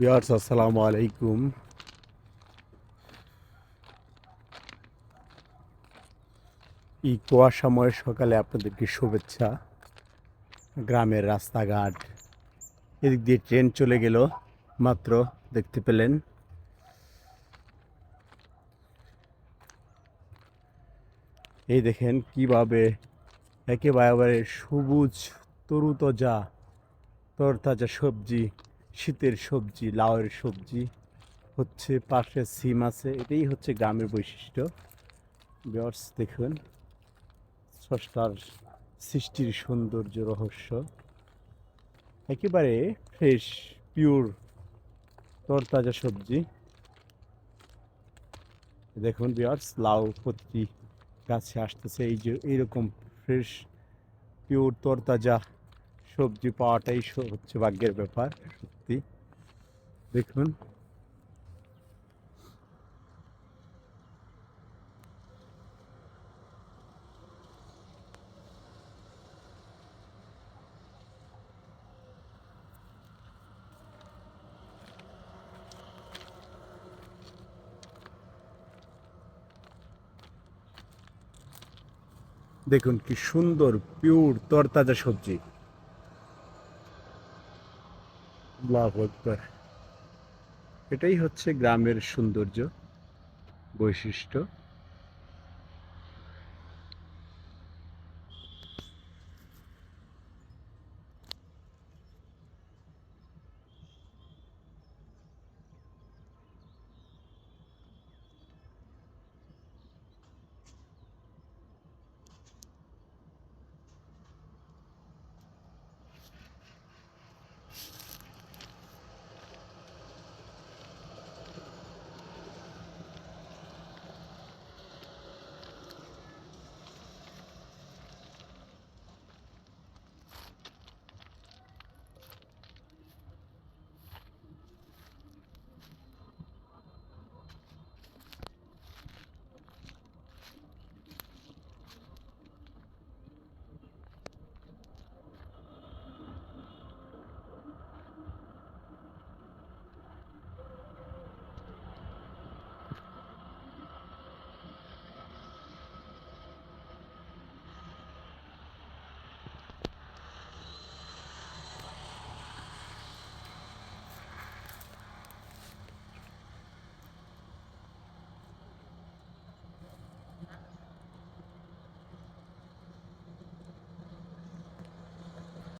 বিয়ার্স, আসসালামু আলাইকুম। এই কুয়াশাময় সকালে আপনাদেরকে শুভেচ্ছা। গ্রামের রাস্তাঘাট, এদিক দিয়ে ট্রেন চলে গেল, মাত্র দেখতে পেলেন। এই দেখেন কীভাবে একেবারে সবুজ, তরুতজা, তরতাজা সবজি শীতের সবজি, লাউয়ের সবজি, হচ্ছে পাশে সিম আছে, এটাই হচ্ছে গ্রামের বৈশিষ্ট্য। বিয়ার্স দেখুন, স্রষ্টার সৃষ্টির সৌন্দর্য, রহস্য। একেবারে ফ্রেশ পিওর তরতাজা সবজি। দেখুন বিয়ার্স লাউ প্রতি গাছে আসতেছে, এই যে, এইরকম ফ্রেশ পিওর তরতাজা সবজি পাওয়াটাই হচ্ছে ভাগ্যের ব্যাপার সত্যি। দেখুন। দেখুন কি সুন্দর পিওর তরতাজা সবজি। আল্লাহু। এটাই হচ্ছে গ্রামের সৌন্দর্য বৈশিষ্ট্য